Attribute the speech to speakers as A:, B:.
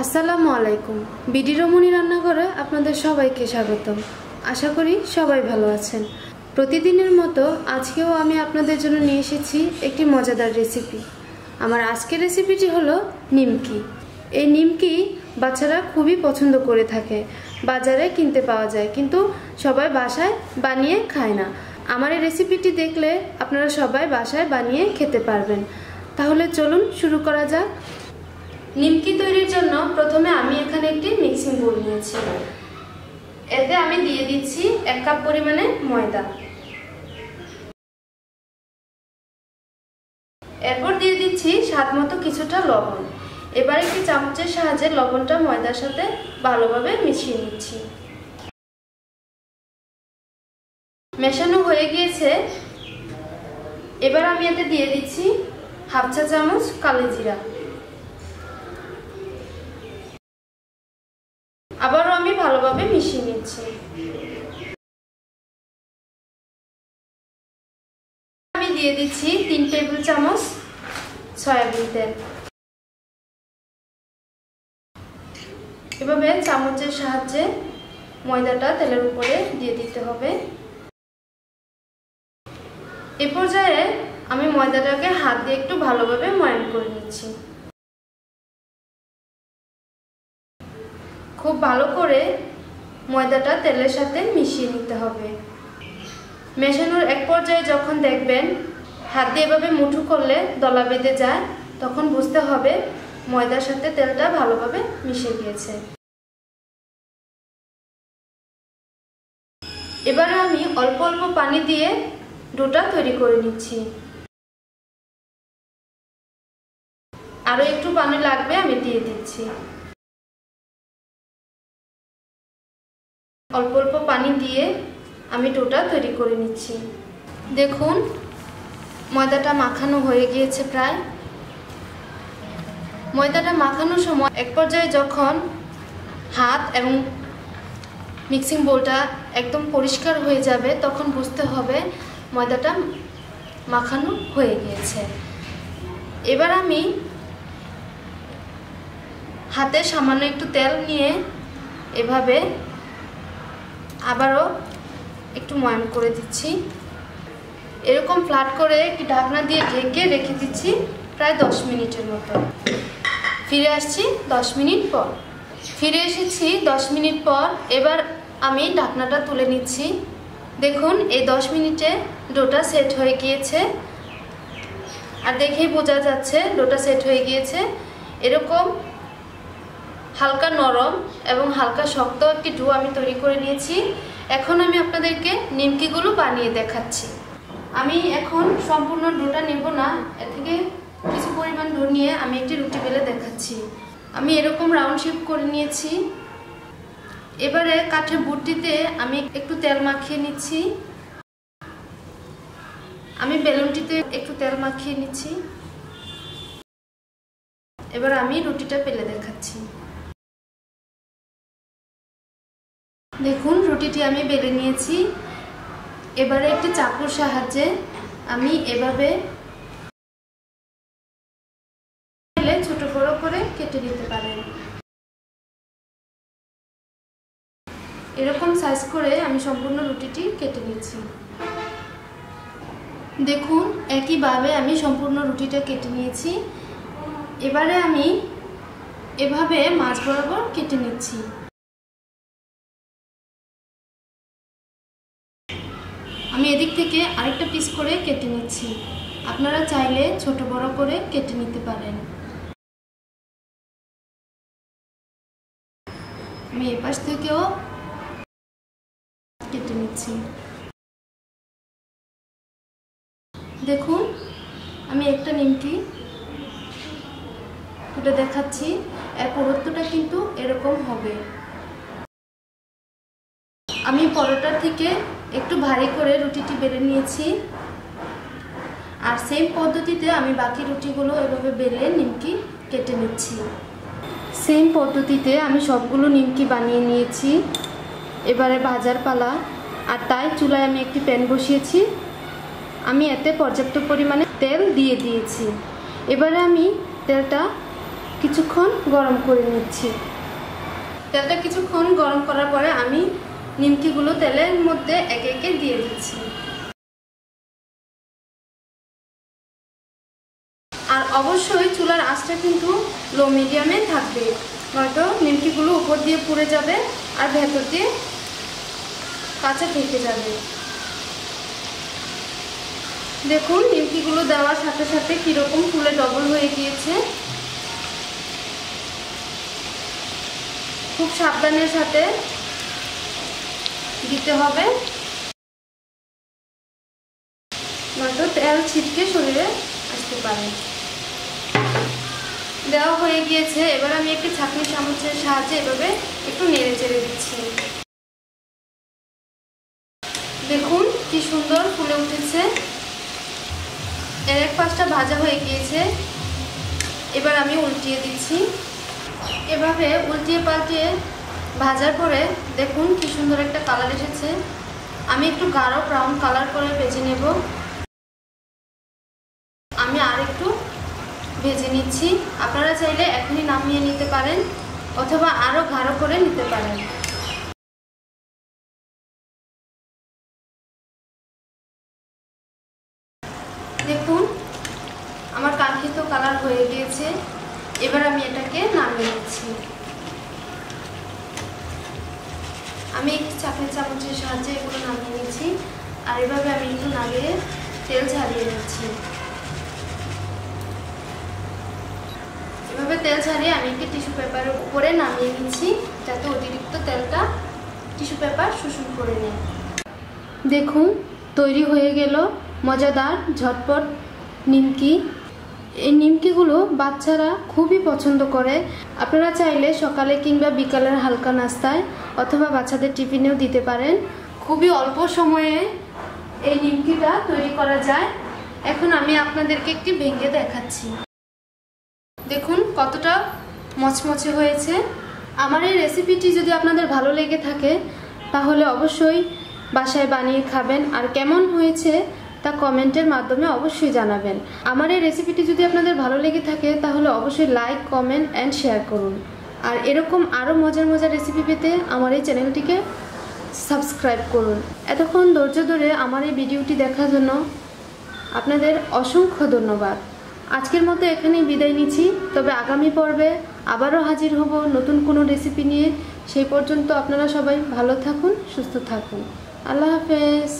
A: আসসালামু আলাইকুম। বিডি রমণী রান্নাঘরে আপনাদের সবাইকে স্বাগতম। আশা করি সবাই ভালো আছেন। প্রতিদিনের মতো আজকেও আমি আপনাদের জন্য নিয়ে এসেছি একটি মজাদার রেসিপি। আমার আজকের রেসিপিটি হলো নিমকি। এই নিমকি বাচ্চারা খুবই পছন্দ করে থাকে। বাজারে কিনতে পাওয়া যায়, কিন্তু সবাই বাসায় বানিয়ে খায় না। আমার এই রেসিপিটি দেখলে আপনারা সবাই বাসায় বানিয়ে খেতে পারবেন। তাহলে চলুন শুরু করা যাক। নিমকি তৈরির জন্য প্রথমে আমি এখানে একটি মিক্সিং বোল নিয়েছি। এতে আমি দিয়ে দিচ্ছি এক কাপ পরিমাণে ময়দা। এরপর দিয়ে দিচ্ছি স্বাদ মতো কিছুটা লবণ। এবার একটি চামচের সাহায্যে লবণটা ময়দার সাথে ভালোভাবে মিশিয়ে নিচ্ছি। মেশানো হয়ে গিয়েছে। এবার আমি এতে দিয়ে দিচ্ছি হাফ চা চামচ কালো জিরা আবারও আমি ভালোভাবে মিশিয়ে নিচ্ছি? আমি দিয়ে দিচ্ছি তিন টেবিল চামচ সয়াবিন তেল। এভাবে চামচের সাহায্যে ময়দাটা তেলের উপরে দিয়ে দিতে হবে। এ পর্যায়ে আমি ময়দাটাকে হাত দিয়ে একটু ভালোভাবে ময়ান করে নিচ্ছি। খুব ভালো করে ময়দাটা তেলের সাথে মিশিয়ে নিতে হবে। মেশানোর এক পর্যায়ে যখন দেখবেন হাত দিয়ে এভাবে মুঠো করলে দলা বেঁধে যায়, তখন বুঝতে হবে ময়দার সাথে তেলটা ভালোভাবে মিশে গিয়েছে। এবারে আমি অল্প অল্প পানি দিয়ে ডোটা তৈরি করে নিচ্ছি। আরও একটু পানি লাগবে আমি দিয়ে দিচ্ছি। অল্প অল্প পানি দিয়ে আমি টোটা তৈরি করে নিচ্ছি। দেখুন, ময়দাটা মাখানো হয়ে গিয়েছে প্রায়। ময়দাটা মাখানোর সময় এক পর্যায়ে যখন হাত এবং মিক্সিং বোলটা একদম পরিষ্কার হয়ে যাবে, তখন বুঝতে হবে ময়দাটা মাখানো হয়ে গিয়েছে। এবার আমি হাতে সামান্য একটু তেল নিয়ে এভাবে আবারও একটু ময়ান করে দিচ্ছি। এরকম ফ্ল্যাট করে একটি ঢাকনা দিয়ে ঢেকে রেখে দিচ্ছি প্রায় দশ মিনিটের মতো। ফিরে আসছি দশ মিনিট পর। ফিরে এসেছি দশ মিনিট পর। এবার আমি ঢাকনাটা তুলে নিচ্ছি। দেখুন, এই দশ মিনিটে ডোটা সেট হয়ে গিয়েছে। আর দেখেই বোঝা যাচ্ছে ডোটা সেট হয়ে গিয়েছে। এরকম হালকা নরম এবং হালকা শক্ত একটি ডো আমি তৈরি করে নিয়েছি। এখন আমি আপনাদেরকে নিমকিগুলো বানিয়ে দেখাচ্ছি। আমি এখন সম্পূর্ণ ডোটা নেব না এ থেকে কিছু পরিমাণ ডো নিয়ে আমি একটি রুটি বেলে দেখাচ্ছি। আমি এরকম রাউন্ড শেপ করে নিয়েছি। এবারে কাঠের বুটটিতে আমি একটু তেল মাখিয়ে নিচ্ছি। আমি বেলুনটিতে একটু তেল মাখিয়ে নিচ্ছি। এবার আমি রুটিটা পেলে দেখাচ্ছি। দেখুন, রুটিটি আমি বেলে নিয়েছি। এবারে একটি চাকুর সাহায্যে আমি এভাবে ছোট বড় করে কেটে নিতে পারেন। এরকম সাইজ করে আমি সম্পূর্ণ রুটিটি কেটে নিচ্ছি। দেখুন, একইভাবে আমি সম্পূর্ণ রুটিটা কেটে নিয়েছি। এবারে আমি এভাবে মাছ বরাবর কেটে নিচ্ছি। আমি এদিক থেকে আরেকটা পিস করে কেটে নিচ্ছি। আপনারা চাইলে ছোট বড় করে কেটে নিতে পারেন। আমি এপাশ থেকেও কেটে নিচ্ছি। দেখুন, আমি একটা নিমকি এটা দেখাচ্ছি। এর পুরুত্বটা কিন্তু এরকম হবে। আমি পরোটার থেকে একটু ভারী করে রুটিটি বেলে নিয়েছি। আর সেম পদ্ধতিতে আমি বাকি রুটিগুলো এভাবে বেলে নিমকি কেটে নিচ্ছি। সেম পদ্ধতিতে আমি সবগুলো নিমকি বানিয়ে নিয়েছি। এবারে ভাজার পালা। আর তাই চুলায় আমি একটি প্যান বসিয়েছি। আমি এতে পর্যাপ্ত পরিমাণে তেল দিয়ে দিয়েছি। এবারে আমি তেলটা কিছুক্ষণ গরম করে নিচ্ছি। তেলটা কিছুক্ষণ গরম করার পরে আমি নিমকিগুলো তেলের মধ্যে একে একে দিয়ে দিচ্ছি। আর অবশ্যই চুলার আঁচটা কিন্তু লো মিডিয়ামে থাকবে। নয়তো নিমকিগুলো উপর দিয়ে পুড়ে যাবে আর ভেতর দিয়ে কাঁচা থেকে যাবে। দেখুন, নিমকিগুলো দেওয়ার সাথে সাথে কীরকম ফুলে ডবল হয়ে গিয়েছে। খুব সাবধানের সাথে দিতে হবে। নয়তো তেল ছিটকে শরীরে আসতে পারে। দেওয়া হয়ে গিয়েছে। এবার আমি একটি ছাঁকনি চামচের সাহায্যে এভাবে একটু নেড়ে চেড়ে দিচ্ছি। দেখুন কি সুন্দর ফুলে উঠেছে। এর এক পাশটা ভাজা হয়ে গিয়েছে। এবার আমি উল্টিয়ে দিচ্ছি। এভাবে উল্টিয়ে পাল্টিয়ে ভাজার পরে দেখুন কি সুন্দর একটা কালার এসেছে। আমি একটু গাঢ় ব্রাউন কালার করে ভেজে নেব। আমি আর একটু ভেজে নিচ্ছি। আপনারা চাইলে এখনই নামিয়ে নিতে পারেন অথবা আরও গাঢ় করে নিতে পারেন। দেখুন, আমার কাঙ্ক্ষিত কালার হয়ে গিয়েছে। এবার আমি এটাকে নামিয়ে নিচ্ছি। আমি একটি চাপের চামচের সাহায্যে এগুলো নামিয়ে নিচ্ছি। আর এভাবে আমি একটু নামিয়ে তেল ছাড়িয়ে নিচ্ছি। এভাবে তেল ছাড়িয়ে আমি একটি টিস্যু পেপারের উপরে নামিয়ে নিচ্ছি, যাতে অতিরিক্ত তেলটা টিস্যু পেপার শোষণ করে নেয়। দেখুন, তৈরি হয়ে গেল মজাদার ঝটপট নিমকি এই নিমকিগুলো বাচ্চারা খুবই পছন্দ করে। আপনারা চাইলে সকালে কিংবা বিকালের হালকা নাস্তায় অথবা বাচ্চাদের টিফিনেও দিতে পারেন। খুবই অল্প সময়ে এই নিমকিটা তৈরি করা যায়। এখন আমি আপনাদেরকে একটি ভেঙে দেখাচ্ছি। দেখুন কতটা মচমচে হয়েছে। আমার এই রেসিপিটি যদি আপনাদের ভালো লেগে থাকে, তাহলে অবশ্যই বাসায় বানিয়ে খাবেন। আর কেমন হয়েছে তা কমেন্টের মাধ্যমে অবশ্যই জানাবেন। আমার এই রেসিপিটি যদি আপনাদের ভালো লেগে থাকে, তাহলে অবশ্যই লাইক, কমেন্ট অ্যান্ড শেয়ার করুন। আর এরকম আরও মজার মজার রেসিপি পেতে আমার এই চ্যানেলটিকে সাবস্ক্রাইব করুন। এতক্ষণ ধৈর্য ধরে আমার এই ভিডিওটি দেখার জন্য আপনাদের অসংখ্য ধন্যবাদ। আজকের মতো এখানেই বিদায় নিচ্ছি। তবে আগামী পর্বে আবারও হাজির হব নতুন কোনো রেসিপি নিয়ে। সেই পর্যন্ত আপনারা সবাই ভালো থাকুন, সুস্থ থাকুন। আল্লাহ হাফেজ।